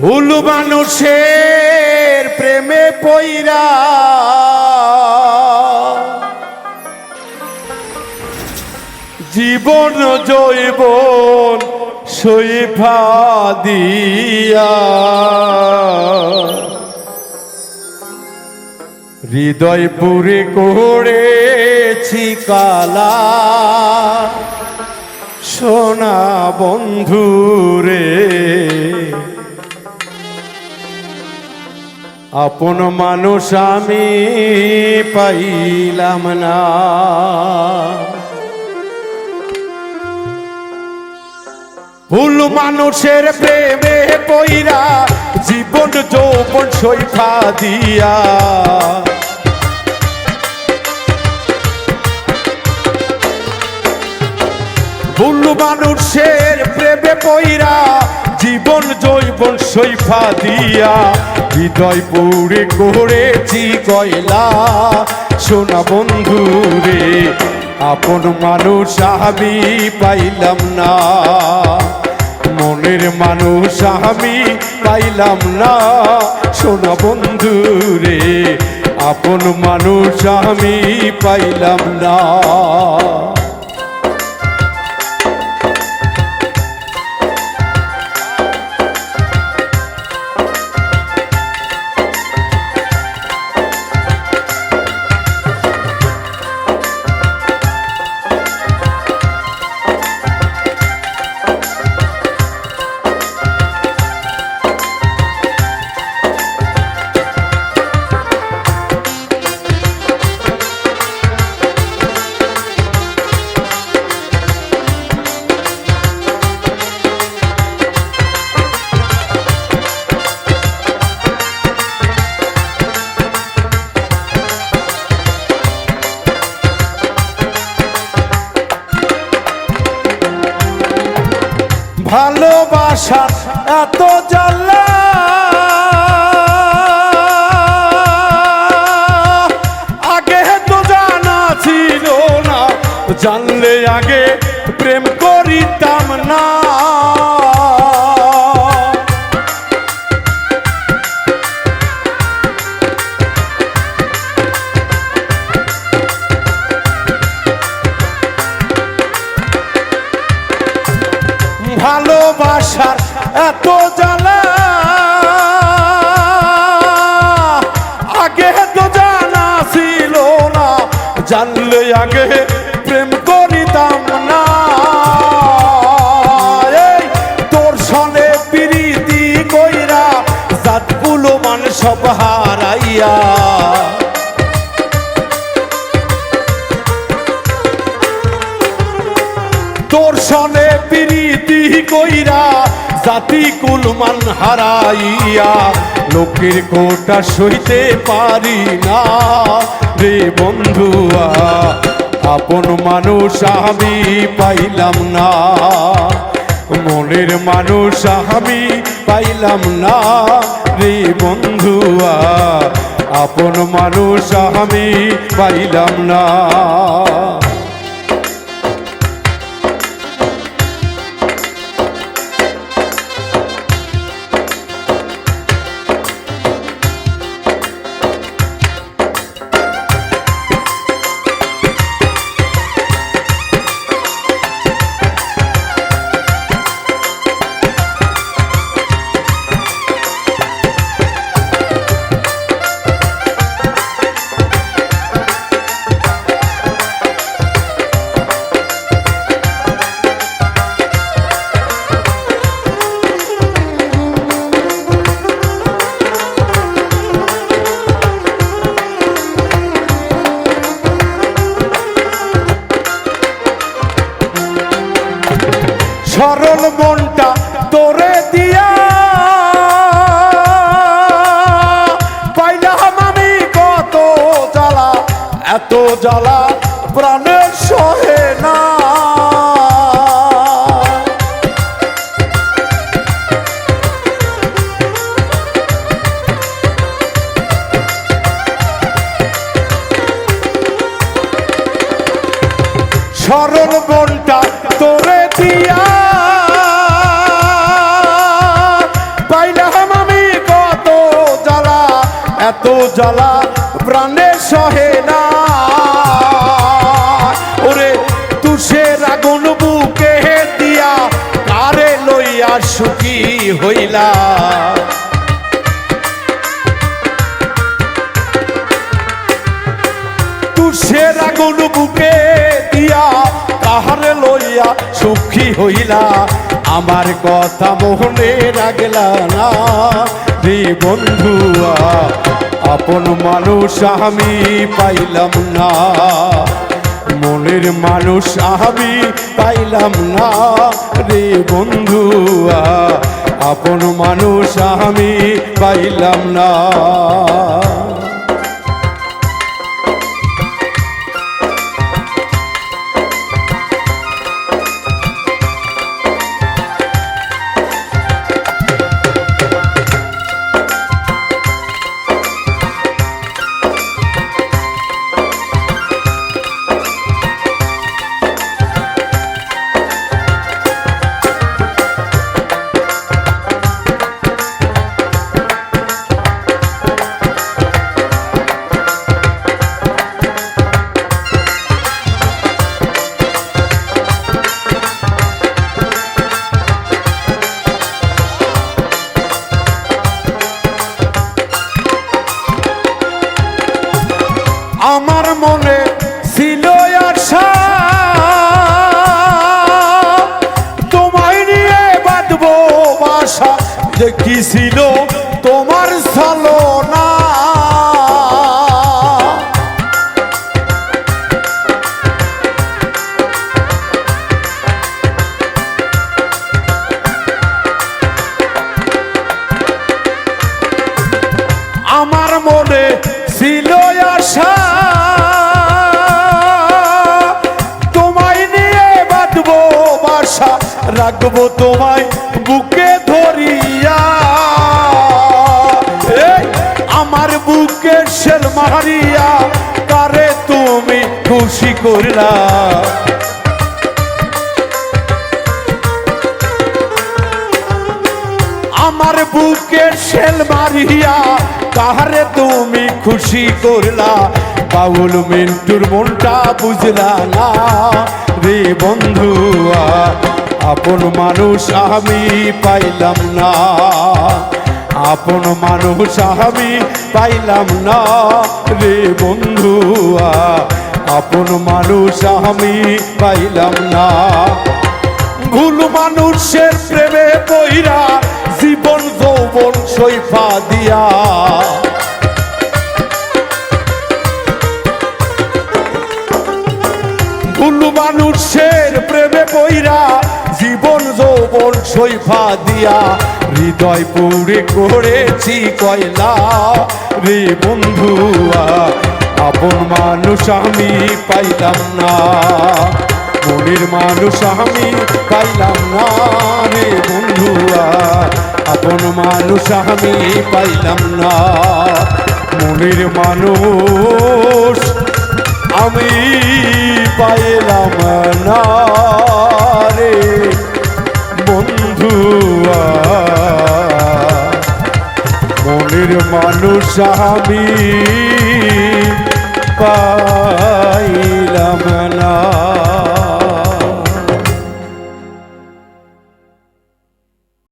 ভুল মানুষের প্রেমে পইরা। জীবন জৈবন সইফা দিয়া। হৃদয় পুরে করেছি কালা। সোনা বন্ধুরে আপন মানুষ আমি পাইলাম না। ভুল মানুষের প্রেমে পইরা জীবন যৌবন সৈফা দিয়া। ভুল মানুষের প্রেমে পইরা জীবন জৈবন সৈফা দিয়া, হৃদয় পুরে করেছি কয়লা। সোনা বন্ধু রে, আপন মানুষ আমি পাইলাম না। মনের মানুষ আমি পাইলাম না। সোনা বন্ধু রে, আপন মানুষ আমি পাইলাম না। ভালোবাসা এত জ্বালা। আগে তো জানা ছিল না জানলে আগে প্রেম করিতাম না। এত জ্বালা। আগে তো জানা ছিল না, জানলে আগে প্রেম করিতাম না। তোর সনে প্রীতি কইরা জাতগুলো মান সব হারাইয়া। তোর সনে প্রীতি কইরা জাতি কুলমান হারাইয়া, লোকের কোটা সইতে পারি না। রে বন্ধুয়া, আপন মানুষ আমি পাইলাম না। মনের মানুষ আমি পাইলাম না। রে বন্ধুয়া, আপন মানুষ আমি পাইলাম না। জ্বালা প্রাণের সহে না। সরল মনটা তোরে দিয়া। পাইলাম এত জ্বালা প্রাণে সহে না। লইয়া সুখী হইলা তুষের আগুন বুকে দিয়া তাহারে লইয়া সুখী হইলা আমার কথা মোহনে রাগলা না। রে বন্ধুয়া, আপন মানুষ আমি পাইলাম না। মনের মানুষ আমি পাইলাম না রে বন্ধু আপন মানুষ আমি পাইলাম না। বাসা যে কি ছিল তোমার আমার মনে ছিল আশা, তোমায় নিয়ে বাঁধবো বাসা, রাখব তোমায় আমার বুকে শেল মারিয়া, কারে তুমি খুশি করলা? আমার বুকে শেল মারিয়া কাহারে তুমি খুশি করলা? বাউল মিন্টুর মনটা বুঝলা না। রে বন্ধু আপন মানুষ আমি পাইলাম না। আপন মানুষ আমি পাইলাম না রে বন্ধুয়া। আপন মানুষ আমি পাইলাম না। ভুল মানুষের প্রেমে বইরা জীবন যৌবন সৈফা দিয়া। ভুল মানুষের প্রেমে বইরা জীবন যৌবন সৈফা দিয়া। হৃদয় পুরে করেছি কয়লা। রে বন্ধুয়া আপন মানুষ আমি পাইলাম না। মনের মানুষ আমি পাইলাম না। রে বন্ধুয়া আপন মানুষ আমি পাইলাম না। মনের মানুষ আমি পাইলাম না। রে বন্ধুয়া মনের মানুষ আমি পাইলাম না।